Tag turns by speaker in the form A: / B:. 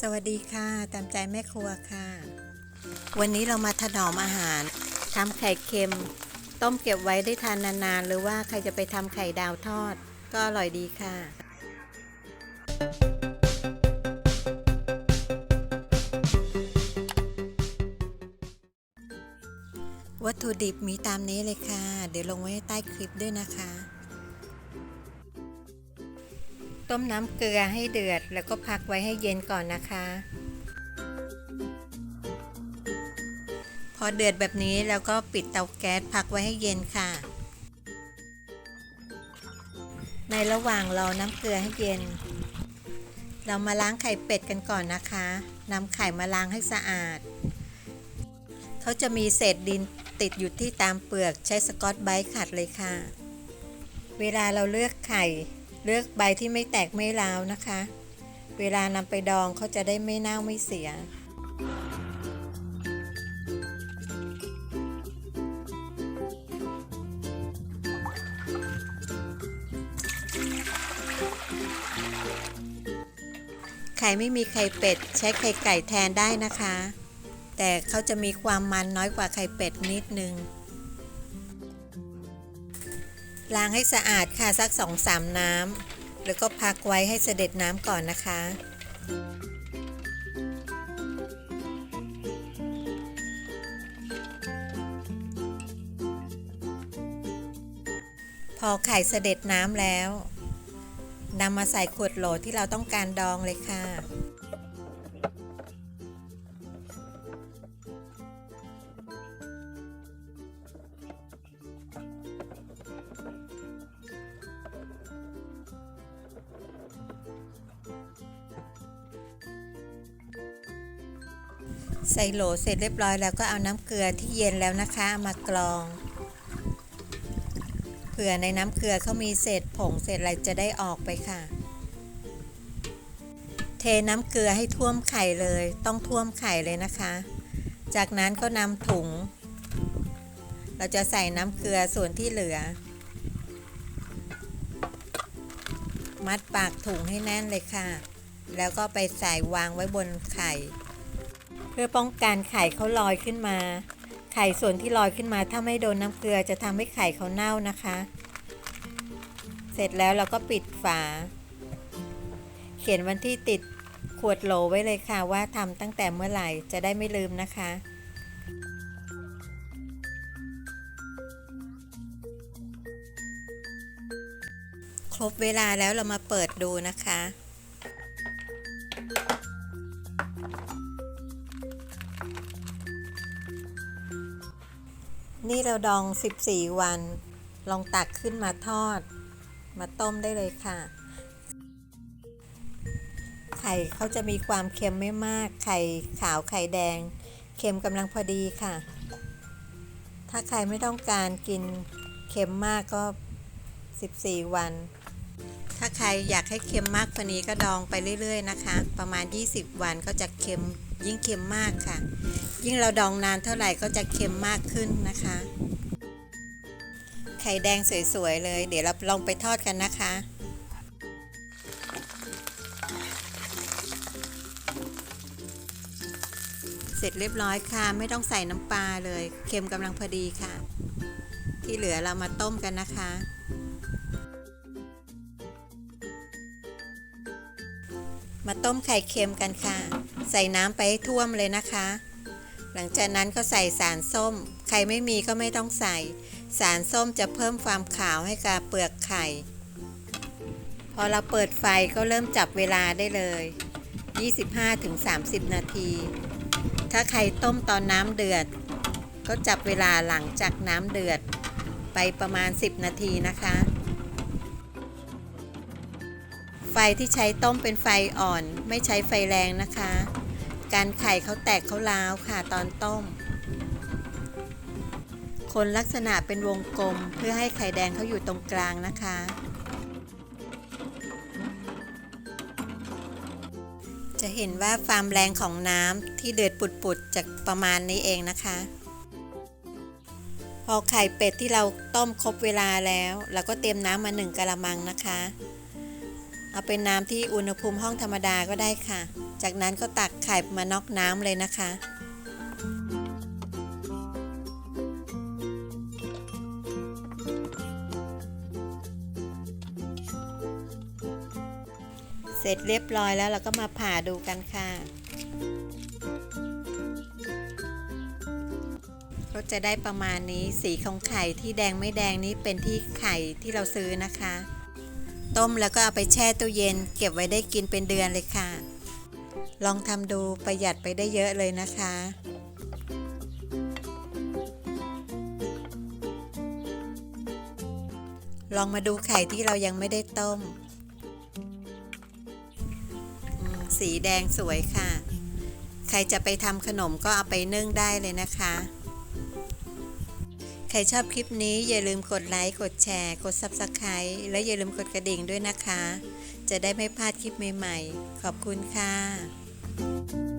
A: สวัสดีค่ะ ตามใจแม่ครัวค่ะ วันนี้เรามาถนอมอาหารทำไข่เค็ม ต้มเก็บไว้ได้ทานนานๆ หรือว่าใครจะไปทำไข่ดาวทอด ก็อร่อยดีค่ะวัตถุดิบมีตามนี้เลยค่ะ เดี๋ยวลงไว้ใต้คลิปด้วยนะคะ ต้มน้ำเกลือให้เดือด แล้วก็พักไว้ให้เย็นก่อนนะคะ พอเดือดแบบนี้แล้วก็ปิดเตาแก๊สพักไว้ให้เย็นค่ะ ในระหว่างรอน้ำเกลือให้เย็น เรามาล้างไข่เป็ดกันก่อนนะคะนำไข่มาล้างให้สะอาด เขาจะมีเศษดินติดอยู่ที่ตามเปลือกใช้สกอตไบรท์ขัดเลยค่ะ เวลาเราเลือกไข่ เลือกใบที่ไม่แตกไม่ร้าวนะคะ เวลานำไปดองเขาจะได้ไม่เน่าไม่เสีย ไข่ไม่มีไข่เป็ด ใช้ไข่ไก่แทนได้นะคะ แต่เขาจะมีความมันน้อยกว่าไข่เป็ดนิดนึง ล้างให้สะอาดค่ะสักสองสามน้ำแล้วก็พักไว้ให้เสด็จน้ำก่อนนะคะ พอไข่เสด็จน้ำแล้วนำมาใส่ขวดโหลที่เราต้องการดองเลยค่ะ ใส่โหลเสร็จเรียบร้อยแล้วก็เอาน้ำเกลือที่เย็นแล้วนะคะมากรอง เผื่อในน้ำเกลือเขามีเศษผงเศษอะไรจะได้ออกไปค่ะ เทน้ำเกลือให้ท่วมไข่เลย ต้องท่วมไข่เลยนะคะ จากนั้นก็นำถุง เราจะใส่น้ำเกลือส่วนที่เหลือ มัดปากถุงให้แน่นเลยค่ะ แล้วก็ไปใส่วางไว้บนไข่ เพื่อป้องกันไข่เขาลอยขึ้นมา ไข่ส่วนที่ลอยขึ้นมาถ้าไม่โดนน้ำเกลือจะทำให้ไข่เขาเน่านะคะ เสร็จแล้วเราก็ปิดฝา เขียนวันที่ติดขวดโหลไว้เลยค่ะว่าทำตั้งแต่เมื่อไหร่จะได้ไม่ลืมนะคะครบเวลาแล้วเรามาเปิดดูนะคะ นี่เราดอง 14 วัน ลองตักขึ้นมาทอด มาต้มได้เลยค่ะ ไข่เขาจะมีความเค็มไม่มาก ไข่ขาวไข่แดง เค็มกำลังพอดีค่ะ ถ้าใครไม่ต้องการกินเค็มมากก็ 14 วัน ถ้าใครอยากให้เค็มมากกว่านี้ก็ดองไปเรื่อยๆนะคะ ประมาณ 20 วันก็จะเค็มยิ่งเค็มมากค่ะ ยิ่งเราดองนานเท่าไหร่ก็จะเค็มมากขึ้นนะคะ ไข่แดงสวยๆเลย เดี๋ยวเราลองไปทอดกันนะคะเสร็จเรียบร้อยค่ะไม่ต้องใส่น้ำปลาเลยเค็มกำลังพอดีค่ะ ที่เหลือเรามาต้มกันนะคะ มาต้มไข่เค็มกันค่ะ ใส่น้ำไปให้ท่วมเลยนะคะ หลังจากนั้นก็ใส่สารส้ม ใครไม่มีก็ไม่ต้องใส่ สารส้มจะเพิ่มความขาวให้กับเปลือกไข่ พอเราเปิดไฟก็เริ่มจับเวลาได้เลย 25-30 นาที ถ้าใครต้มตอนน้ำเดือด ก็จับเวลาหลังจากน้ำเดือดไปประมาณ 10 นาทีนะคะ ไฟที่ใช้ต้มเป็นไฟอ่อน ไม่ใช้ไฟแรงนะคะ การไข่เขาแตกเขาล้าวค่ะตอนต้ม คนลักษณะเป็นวงกลมเพื่อให้ไข่แดงเขาอยู่ตรงกลางนะคะ จะเห็นว่าความแรงของน้ำที่เดือดปุดๆจากประมาณนี้เองนะคะ พอไข่เป็ดที่เราต้มครบเวลาแล้ว เราก็เตรียมน้ำมาหนึ่งกะละมังนะคะ เอาเป็นน้ำที่อุณหภูมิห้องธรรมดาก็ได้ค่ะ จากนั้นก็ตักไข่มานอกน้ำเลยนะคะ เสร็จเรียบร้อยแล้วเราก็มาผ่าดูกันค่ะ ก็จะได้ประมาณนี้สีของไข่ที่แดงไม่แดงนี้เป็นที่ไข่ที่เราซื้อนะคะต้มแล้วก็เอาไปแช่ตู้เย็น เก็บไว้ได้กินเป็นเดือนเลยค่ะ ลองทำดูประหยัดไปได้เยอะเลยนะคะลองมาดูไข่ที่เรายังไม่ได้ต้มมสีแดงสวยค่ะ ใครจะไปทำขนมก็เอาไปนึ่งได้เลยนะคะ ใครชอบคลิปนี้อย่าลืมกดไลค์ กดแชร์ กด Subscribe และอย่าลืมกดกระดิ่งด้วยนะคะ จะได้ไม่พลาดคลิปใหม่ ๆ ขอบคุณค่ะ thank you